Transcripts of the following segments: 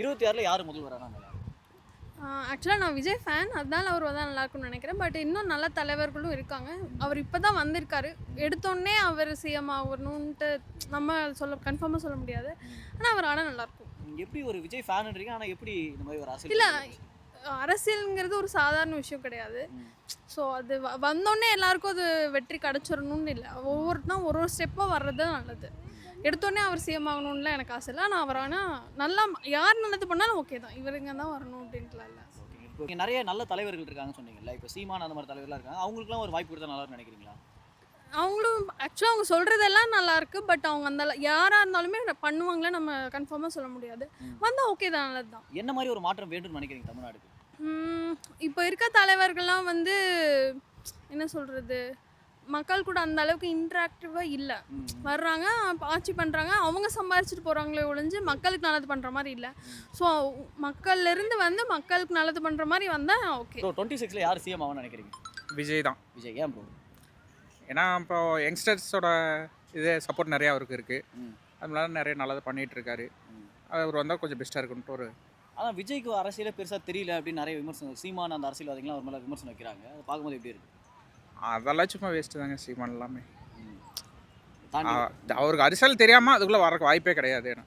இருபத்தி ஆறில் யார் நல்லா ஆக்சுவலாக நான் விஜய் ஃபேன் அதனால அவர் வந்தால் நல்லா இருக்கும்னு நினைக்கிறேன். பட் இன்னும் நல்ல தலைவர்களும் இருக்காங்க. அவர் இப்போ தான் வந்திருக்காரு. எடுத்தோடனே அவர் சிஎம் ஆகணுன்ட்டு நம்ம சொல்ல கன்ஃபார்மாக சொல்ல முடியாது. ஆனால் அவர் ஆனால் நல்லாயிருக்கும் எப்படி ஒரு விஜய் ஃபேன்ன்றீங்க ஆனால் எப்படி இந்த மாதிரி ஒரு அரசியல் இல்லை அரசியல்ங்கிறது ஒரு சாதாரண விஷயம் கிடையாது. ஸோ அது வந்தோடனே எல்லாருக்கும் அது வெற்றி கிடச்சிடணும்னு இல்லை. ஒவ்வொருத்தரும் ஒரு ஒரு ஸ்டெப்பாக வர்றது தான் நல்லது. எடுத்தோடனே அவர் சிஎம் ஆகணும்ல எனக்கு ஆசை இல்லை. ஆனால் அவர் ஆனால் நல்லா யார் நல்லது பண்ணாலும் ஓகே தான். இவருங்க தான் வரணும் அப்படின்ட்டுலாம் இல்லை. இப்போ நிறைய நல்ல தலைவர்கள் இருக்காங்கன்னு சொன்னீங்கல்ல. இப்போ சீமான் அந்த மாதிரி தலைவர்லாம் இருக்காங்க. அவங்களுக்குலாம் ஒரு வாய்ப்பு கொடுத்தா நல்லா நினைக்கிறீங்களா? அவங்களும் ஆக்சுவலாக அவங்க சொல்கிறதெல்லாம் நல்லா இருக்கு. பட் அவங்க அந்த யாராக இருந்தாலுமே பண்ணுவாங்களே நம்ம கன்ஃபார்மாக சொல்ல முடியாது. வந்தால் ஓகே தான் நல்லது தான். என்ன மாதிரி ஒரு மாற்றம் வேண்டும்னு நினைக்கிறீங்க தமிழ்நாடுக்கு இப்போ இருக்க தலைவர்கள்லாம் வந்து என்ன சொல்கிறது மக்கள் கூட அந்த அளவுக்கு இன்ட்ராக்டிவாக இல்லை. வர்றாங்க அப்ப ஆட்சி பண்ணுறாங்க அவங்க சம்பாரிச்சிட்டு போகிறாங்களே ஒழிஞ்சு மக்களுக்கு நல்லது பண்ணுற மாதிரி இல்லை. ஸோ மக்கள்லேருந்து வந்து மக்களுக்கு நல்லது பண்ணுற மாதிரி வந்தால் ஓகே டுவெண்ட்டி சிக்ஸில் யார் சிஎம் ஆகும்னு நினைக்கிறீங்க? விஜய் தான். விஜய் ஏன் ப்ரோ ஏன்னா இப்போ யங்ஸ்டர்ஸோட இது சப்போர்ட் நிறையா அவருக்கு இருக்குது. அதனால நிறைய நல்லது பண்ணிகிட்டு இருக்காரு. அவர் வந்தால் கொஞ்சம் பெஸ்ட்டாக இருக்குன்ட்டு ஒரு ஆனால் விஜய்க்கு அரசியலே பெருசாக தெரியல அப்படின்னு நிறைய விமர்சனம் சீமான் அந்த அரசியல்வாதிகள்லாம் அவர் மேலே விமர்சனம் வைக்கிறாங்க. அதை பார்க்கும்போது எப்படி இருக்கு? அதெல்லாம் சும்மா வேஸ்ட்டு தாங்க சீமான் எல்லாமே. அவருக்கு அரசியல் தெரியாமல் அதுக்குள்ளே வரக்கு வாய்ப்பே கிடையாது ஏன்னா.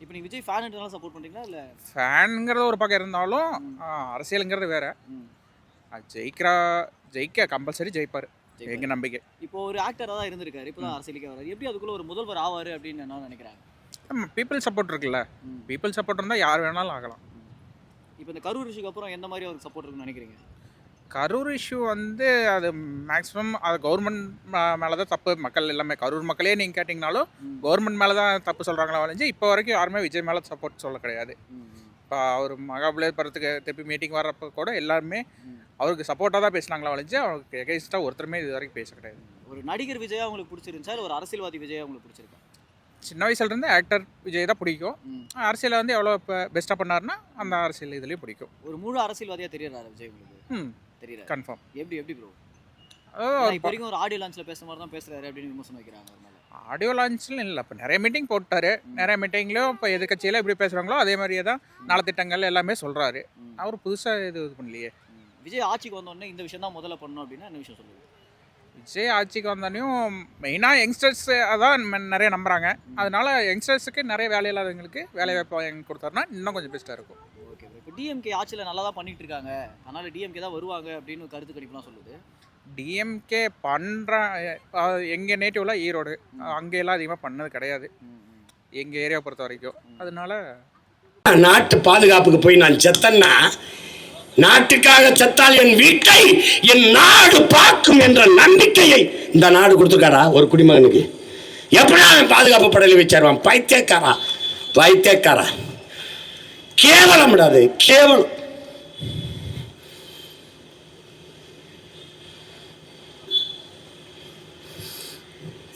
இப்போ நீங்கள் விஜய் ஃபேனுன்றனால சப்போர்ட் பண்ணுறீங்களா இல்லை? ஃபேனுங்கிறது ஒரு பக்கம் இருந்தாலும் அரசியலுங்கிறது வேற. ஜெயிக்கிறா ஜெயிக்க கம்பல்சரி ஜெயிப்பார். எங்கள் நம்பிக்கை. இப்போ ஒரு ஆக்டராக தான் இருந்திருக்காரு இப்போ தான் அரசியலுக்கே வராரு எப்படி அதுக்குள்ள ஒரு முதல்வர் ஆவார் அப்படின்னு என்ன நினைக்கிறாங்க? பீப்புள் சப்போர்ட் இருக்குல்ல. பீப்புள் சப்போர்ட் இருந்தால் யார் வேணாலும் ஆகலாம். இப்போ இந்த கரூர் இஷ்யூக்கு அப்புறம் எந்த மாதிரி அவருக்கு சப்போர்ட் இருக்குன்னு நினைக்கிறீங்க? கரூர் இஷ்யூ வந்து அது மேக்ஸிமம் அது கவர்மெண்ட் மேலே தான் தப்பு. மக்கள் எல்லாமே கரூர் மக்களே நீங்கள் கேட்டிங்கனாலும். கவர்மெண்ட் மேலே தான் தப்பு சொல்கிறாங்களா வளைஞ்சு இப்போ வரைக்கும் யாருமே விஜய் மேலே சப்போர்ட் சொல்ல கிடையாது. இப்போ அவர் மகாபலிபுரத்துக்கு திருப்பி மீட்டிங் வர்றப்ப கூட எல்லாருமே. அவருக்கு சப்போர்ட்டாக தான் பேசினாங்களா வளைஞ்சு அவருக்கு எகெயின்ஸ்டாக ஒருத்தருமே இது வரைக்கும் பேச கிடையாது. ஒரு நடிகர் விஜயா உங்களுக்கு பிடிச்சிருந்துச்சா? ஒரு அரசியல்வாதி விஜயா உங்களுக்கு பிடிச்சிருக்கா? சின்ன வயசுலேருந்து ஆக்டர் விஜய் தான் பிடிக்கும். அரசியலை வந்து எவ்வளோ இப்போ பெஸ்ட்டாக பண்ணாருன்னா அந்த அரசியல் இதுலேயும் பிடிக்கும். ஒரு முழு அரசியல்வாதியா தெரியறாரு விஜய் உங்களுக்கு? ம். தெரியல கன்ஃபார்ம் எப்படி எப்படி ப்ரோ இப்போ வரைக்கும் ஒரு ஆடியோ லான்ச்ல பேசுற மாதிரி தான் பேசுறாரு அப்படின்னு விமர்சனம் வைக்கிறாங்க ஆடியோ லான்ச்ல இல்லை இப்போ நிறைய மீட்டிங் போட்டாரு. நிறைய மீட்டிங்லையும் இப்போ எதிர்கட்சியில் எப்படி பேசுகிறாங்களோ அதே மாதிரியே தான் நலத்திட்டங்கள் எல்லாமே சொல்கிறாரு. அவர் புதுசாக இது இது பண்ணலையே. விஜய் ஆட்சிக்கு வந்த உடனே இந்த விஷயம் தான் முதல்ல பண்ணணும் அப்படின்னா என்ன விஷயம் சொல்லுங்க விஜய் ஆட்சிக்கு வந்தோடனையும் மெயினாக யங்ஸ்டர்ஸ் அதான் நிறைய நம்புறாங்க. அதனால யங்ஸ்டர்ஸுக்கு நிறைய வேலை இல்லாதவங்களுக்கு வேலை வாய்ப்பு கொடுத்தாருன்னா இன்னும் கொஞ்சம் பெஸ்ட்டாக இருக்கும். டிஎம்கே ஆட்சியில் நல்லா தான் பண்ணிட்டு இருக்காங்க அதனால டிஎம்கே தான் வருவாங்க அப்படின்னு கருத்து கணிப்புலாம் சொல்லுது. டிஎம்கே பண்ணுற எங்கள் நேட்டிவ்லாம் ஈரோடு. அங்கே எல்லாம் அதிகமாக பண்ணது கிடையாது. எங்கள் ஏரியா பொறுத்த வரைக்கும். அதனால நாட்டு பாதுகாப்புக்கு போய் நான் செத்தன்னா நாட்டுக்காக செத்தால் என் வீட்டை என் நாடு பார்க்கும் என்ற நம்பிக்கையை இந்த நாடு கொடுத்துருக்காரா ஒரு குடிமகனுக்கு? எப்படி அவன் பாதுகாப்பு படையில வச்சாருவான் பைத்தியக்காரா? பைத்தியக்காரா? கேவலம் விடாது கேவலம்.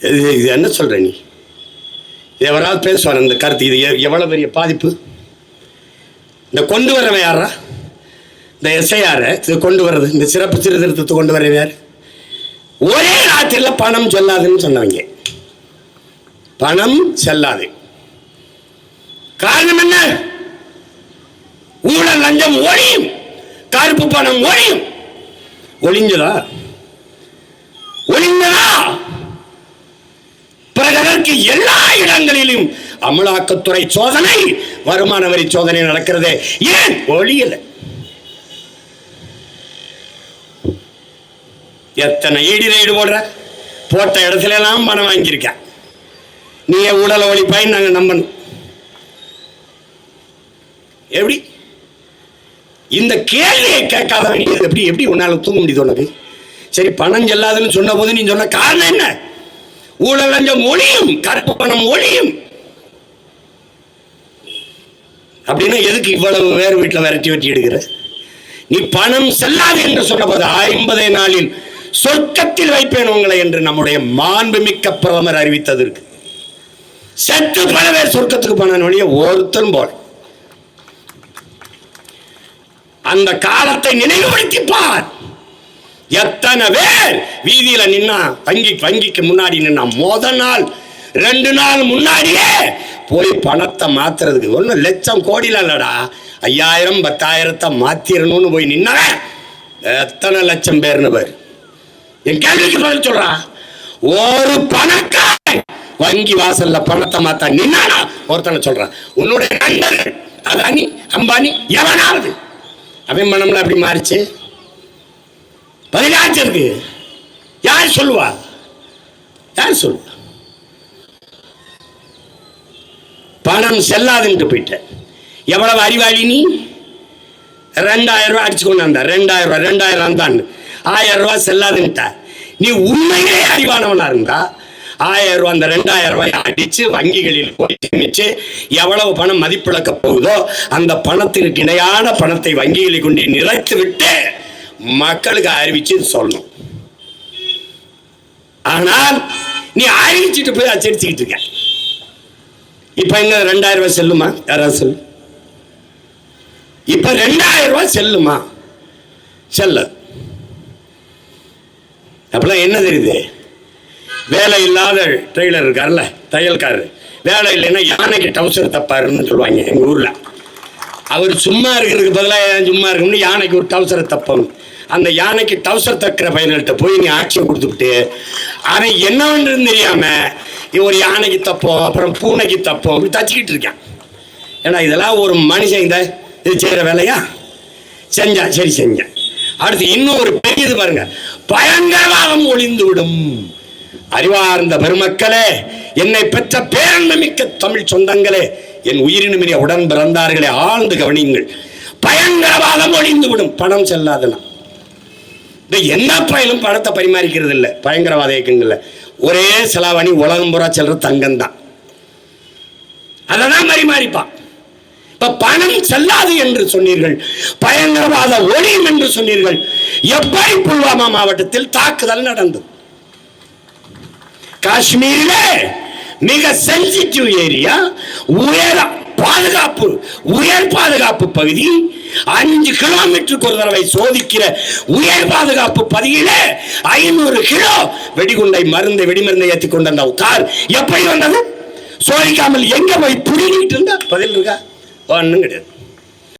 இது இது என்ன சொல்ற நீ? எவராவது பேசுவார் இந்த கருத்து இது எவ்வளவு பெரிய பாதிப்பு? இந்த கொண்டு வரவன் யாரா இந்த எஸ்ஐஆர் இது கொண்டு வர்றது இந்த சிறப்பு சீர்திருத்தத்தை கொண்டு வரவன் யார்? ஒரே ராத்திரியில் பணம் செல்லாதுன்னு சொன்னவங்க. பணம் செல்லாது. காரணம் என்ன? லஞ்சம் ஒழியும். கருப்பு பணம் ஒழியும். ஒளிஞ்சதா? ஒளிந்ததா பிறகு எல்லா இடங்களிலும் அமலாக்கத்துறை சோதனை வருமான வரி சோதனை நடக்கிறது. ஏன்? ஒளியல. எத்தனை ஈடி ரைடு போடுற போட்ட இடத்துல எல்லாம் பணம் வாங்கியிருக்க. நீ ஊழல ஒழிப்பாய் நாங்கள் நம்பணும். எப்படி? இந்த கேள்வியை கேட்காத நீ எப்படி எப்படி உன்னால தூங்க முடியுது உனக்கு? சரி பணம் செல்லாதுன்னு சொன்ன போது நீ சொன்ன காரணம் என்ன? ஊழல் லஞ்சம் ஒழியும் கருப்பு பணம் ஒழியும் அப்படின்னா எதுக்கு இவ்வளவு வேறு வீட்டில் விரட்டி வெட்டி எடுக்கிற? நீ பணம் செல்லாது என்று சொன்னபோது ஐம்பதே நாளில் சொர்க்கத்தில் வைப்பேன் உங்களை என்று நம்முடைய மாண்புமிக்க பிரதமர் அறிவித்ததற்கு செத்து பல பேர் சொர்க்கத்துக்கு போன வழிய ஒருத்தரும் போல. அந்த காலத்தை நினைவுபடுத்தி பார் எத்தனை பேர் வீதியில நின்னா வங்கி வங்கிக்கு முன்னாடி நின்னா முத நாள் ரெண்டு நாள் முன்னாடியே போய் பணத்தை மாத்துறதுக்கு ஒன்றும் லட்சம் கோடியில் இல்லடா. ஐயாயிரம் பத்தாயிரத்தை மாத்திரணும்னு போய் நின்னவன் எத்தனை லட்சம் பேர்னு பேர். என் கேள்விக்கு பதில் சொல்றா. ஒரு பணக்காரன் வங்கி வாசல்ல பணத்தை மாத்தா நின்னானா? ஒருத்தனை சொல்றான் உன்னுடைய நண்பர்கள் அதானி அம்பானி எவனாவது அவன் மனம்ல அப்படி மாறிச்சு. பதினாச்சு இருக்கு. யார் சொல்லுவா? யார் சொல்லுவா? பணம் செல்லாதுன்ட்டு போயிட்டேன் எவ்வளவு அறிவாளி நீ? ரெண்டாயிரம் ரூபாய் அடிச்சு கொண்டு வந்த ரெண்டாயிரம் ரூபாய் ரெண்டாயிரம் தான். ஆயிரம் ரூபாய் செல்லாதுன்ட்ட. நீ உண்மையிலே அறிவானவனா இருந்தா? ஆயிரம் ரூபாய் அந்த ரெண்டாயிரம் ரூபாய் அடிச்சு வங்கிகளில் போய் சேமிச்சு எவ்வளவு பணம் மதிப்பிழக்க போகுதோ அந்த பணத்திற்கு இணையான பணத்தை வங்கிகளை கொண்டு நிறைத்து விட்டு மக்களுக்கு அறிவிச்சு சொல்லணும். ஆனால் நீ அறிவிச்சுட்டு போய் அச்சரிச்சுக்கிட்டு இருக்க. இப்ப என்ன ரெண்டாயிரம் ரூபாய் செல்லுமா? யாராவது சொல்லு. இப்ப ரெண்டாயிரம் ரூபாய் செல்லுமா? செல்ல. அப்பெல்லாம் என்ன தெரியுது? வேலை இல்லாத ட்ரெய்லர் இருக்கார்ல தையல்காரர். வேலை இல்லைன்னா யானைக்கு டவுசர் தப்பாருன்னு சொல்லுவாங்க எங்கள் ஊரில். அவர் சும்மா இருக்கிறதுக்கு பதிலாக ஏன் சும்மா இருக்கணும்னு யானைக்கு ஒரு டவுசரை தப்பணும். அந்த யானைக்கு டவுசர் தக்கிற பையன்கிட்ட போய் நீ ஆட்சியை கொடுத்துக்கிட்டு அவன் என்னவென்று தெரியாம ஒரு யானைக்கு தப்போம் அப்புறம் பூனைக்கு தப்போம் அப்படி தச்சுக்கிட்டு இருக்கான். ஏன்னா இதெல்லாம் ஒரு மனுஷன் இந்த இது செய்கிற வேலையா? செஞ்சான் சரி செஞ்சேன் அடுத்து இன்னும் ஒரு பெரியது பாருங்க பயங்கரவாதம் ஒளிந்து விடும் அறிவார்ந்த பெருமக்களே என்னை பெற்ற பேரன்பமிக்க தமிழ் சொந்தங்களே என் உயிரினுமினிய உடன் பிறந்தார்களே ஆழ்ந்து கவனியுங்கள். பயங்கரவாதம் ஒழிந்து விடும் பணம் செல்லாதுன்னா இந்த என்ன பயனும் பணத்தை பரிமாறிக்கிறது இல்லை பயங்கரவாத இயக்கங்கள்ல. ஒரே செலாவணி உலகம் புறா செல்ற தங்கம் தான் அதை தான் பரிமாறிப்பான். இப்ப பணம் செல்லாது என்று சொன்னீர்கள் பயங்கரவாத ஒளியும் என்று சொன்னீர்கள் எப்படி புல்வாமா மாவட்டத்தில் தாக்குதல் நடந்தது? காஷ்மீர்ல மிக சென்சிட்டிவ் ஏரியா உயர பாதுகாப்பு உயர் பாதுகாப்பு பகுதி அஞ்சு கிலோமீட்டருக்கு ஒரு தடவை சோதிக்கிற உயர் பாதுகாப்பு பகுதியிலே ஐநூறு கிலோ வெடிகுண்டை மருந்தை வெடிமருந்தை ஏற்றி கொண்டு அந்த கார் எப்படி வந்தது? சோதிக்காமல் எங்க போய் புடிங்கிட்டு இருந்தா? பதில் இருக்கா? ஒன்றும் கிடையாது.